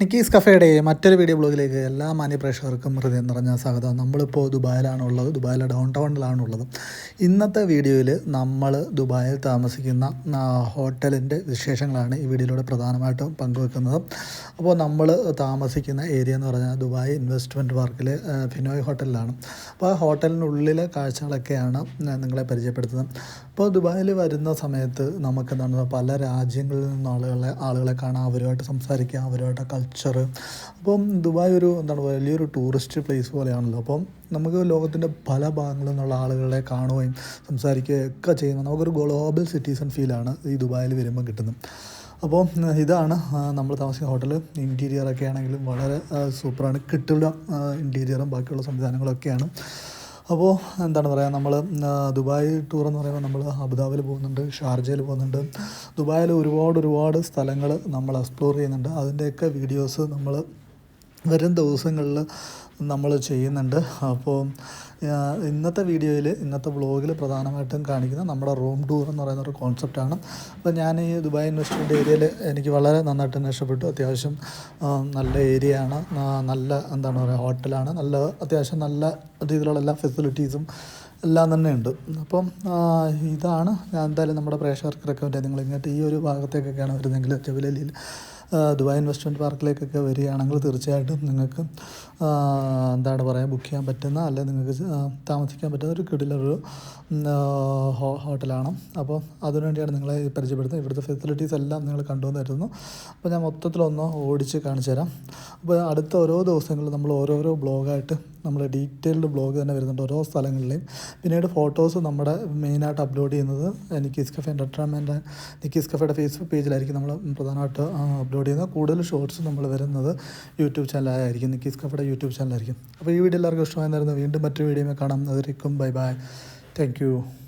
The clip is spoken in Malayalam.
നിക്കീസ് കഫേയുടെ മറ്റൊരു വീഡിയോ ബ്ലോഗിലേക്ക് എല്ലാ മാന്യപ്രേക്ഷകർക്കും ഹൃദയം നിറഞ്ഞ സ്വാഗതം. നമ്മളിപ്പോൾ ദുബായിലാണുള്ളത് ദുബായിലെ ഡൗൺ ടൗണിലാണുള്ളത് ഇന്നത്തെ വീഡിയോയിൽ നമ്മൾ ദുബായിൽ താമസിക്കുന്ന ഹോട്ടലിന്റെ വിശേഷങ്ങളാണ് ഈ വീഡിയോയിലൂടെ പ്രധാനമായിട്ടും പങ്കുവെക്കുന്നത്. അപ്പോൾ നമ്മൾ താമസിക്കുന്ന ഏരിയ എന്ന് പറഞ്ഞാൽ ദുബായ് ഇൻവെസ്റ്റ്മെന്റ് പാർക്കിൽ ഫിനോയ് ഹോട്ടലിലാണ്. അപ്പോൾ ആ ഹോട്ടലിനുള്ളിലെ കാഴ്ചകളൊക്കെയാണ് നിങ്ങളെ പരിചയപ്പെടുത്തുന്നത്. അപ്പോൾ ദുബായിൽ വരുന്ന സമയത്ത് നമുക്ക് എന്താണ് പല രാജ്യങ്ങളിൽ നിന്നുള്ള ആളുകളെ ആളുകളെ കാണാം അവരുമായിട്ട് സംസാരിക്കാം അവരുമായിട്ട് കൾച്ചർ അപ്പം ദുബായ് ഒരു എന്താണ് വലിയൊരു ടൂറിസ്റ്റ് പ്ലേസ് പോലെയാണല്ലോ. അപ്പം നമുക്ക് ലോകത്തിന്റെ പല ഭാഗങ്ങളിൽ നിന്നുള്ള ആളുകളെ കാണുകയും സംസാരിക്കുകയും ഒക്കെ ചെയ്യുമ്പോൾ നമുക്കൊരു ഗ്ലോബൽ സിറ്റിസൺ ഫീലാണ് ഈ ദുബായിൽ വരുമ്പോൾ കിട്ടുന്നത്. അപ്പോൾ ഇതാണ് നമ്മൾ താമസിക്കുന്ന ഹോട്ടൽ ഇന്റീരിയറൊക്കെ ആണെങ്കിലും വളരെ സൂപ്പറാണ് കിട്ടുള്ള ഇന്റീരിയറും ബാക്കിയുള്ള സംവിധാനങ്ങളൊക്കെയാണ്. അപ്പോൾ എന്താണ് പറയുക നമ്മൾ ദുബായ് ടൂർ എന്ന് പറയുമ്പോൾ നമ്മൾ അബുദാബിൽ പോകുന്നുണ്ട് ഷാർജയിൽ പോകുന്നുണ്ട്. ദുബായിൽ ഒരുപാട് ഒരുപാട് സ്ഥലങ്ങൾ നമ്മൾ എക്സ്പ്ലോർ ചെയ്യുന്നുണ്ട്. അതിന്റെയൊക്കെ വീഡിയോസ് നമ്മൾ വരും ദിവസങ്ങളിൽ നമ്മൾ ചെയ്യുന്നുണ്ട്. അപ്പോൾ ഇന്നത്തെ വീഡിയോയിൽ ഇന്നത്തെ വ്ളോഗിൽ പ്രധാനമായിട്ടും കാണിക്കുന്നത് നമ്മുടെ റൂം ടൂർ എന്ന് പറയുന്ന ഒരു കോൺസെപ്റ്റാണ് അപ്പോൾ ഞാൻ ഈ ദുബായ് ഇൻവെസ്റ്റ്മെന്റ് ഏരിയയിൽ എനിക്ക് വളരെ നന്നായിട്ട് തന്നെ ഇഷ്ടപ്പെട്ടു. അത്യാവശ്യം നല്ല ഏരിയയാണ് നല്ല എന്താണ് പറയുക ഹോട്ടലാണ് നല്ല അത്യാവശ്യം നല്ല രീതിയിലുള്ള എല്ലാ ഫെസിലിറ്റീസും എല്ലാം തന്നെ ഉണ്ട്. അപ്പം ഇതാണ്. ഞാൻ എന്തായാലും നമ്മുടെ പ്രേക്ഷകർക്ക് റെക്കമെൻഡ് നിങ്ങൾ ഇങ്ങോട്ട് ഈ ഒരു ഭാഗത്തേക്കൊക്കെയാണ് വരുന്നതെങ്കിൽ ജബലലിയിൽ ദുബായ് ഇൻവെസ്റ്റ്മെന്റ് പാർക്കിലേക്കൊക്കെ വരികയാണെങ്കിൽ തീർച്ചയായിട്ടും നിങ്ങൾക്ക് എന്താണ് പറയുക ബുക്ക് ചെയ്യാൻ പറ്റുന്ന അല്ലെങ്കിൽ നിങ്ങൾക്ക് താമസിക്കാൻ പറ്റുന്ന ഒരു കിടിലൊരു ഹോട്ടലാണ്. അപ്പോൾ അതിനുവേണ്ടിയാണ് നിങ്ങളെ പരിചയപ്പെടുത്തുന്നത്. ഇവിടുത്തെ ഫെസിലിറ്റീസ് എല്ലാം നിങ്ങൾ കണ്ടുവന്ന് തരുന്നു അപ്പോൾ ഞാൻ മൊത്തത്തിലൊന്ന് ഓടിച്ച് കാണിച്ചു തരാം അപ്പോൾ അടുത്ത ഓരോ ദിവസങ്ങളിൽ നമ്മൾ ഓരോരോ ബ്ലോഗായിട്ട് നമ്മൾ ഡീറ്റെയിൽഡ് ബ്ലോഗ് തന്നെ വരുന്നുണ്ട് ഓരോ സ്ഥലങ്ങളിലെയും പിന്നീട് ഫോട്ടോസ് നമ്മുടെ മെയിനായിട്ട് അപ്ലോഡ് ചെയ്യുന്നത് നിക്കീസ് കഫെ എന്റർടൈൻമെന്റ് നിക്കീസ് കഫയുടെ ഫേസ്ബുക്ക് പേജിലായിരിക്കും നമ്മൾ പ്രധാനമായിട്ട് അപ്ലോഡ് ചെയ്യുന്നത്. കൂടുതൽ ഷോർട്സ് നമ്മൾ വരുന്നത് യൂട്യൂബ് ചാനലായിരിക്കും നിക്കീസ് കഫയുടെ യൂട്യൂബ് ചാനലായിരിക്കും. അപ്പോൾ ഈ വീഡിയോ എല്ലാവർക്കും ഇഷ്ടമായിരുന്നു വീണ്ടും മറ്റൊരു വീഡിയോ കാണാം. അതിരിക്കും ബൈ ബൈ. താങ്ക്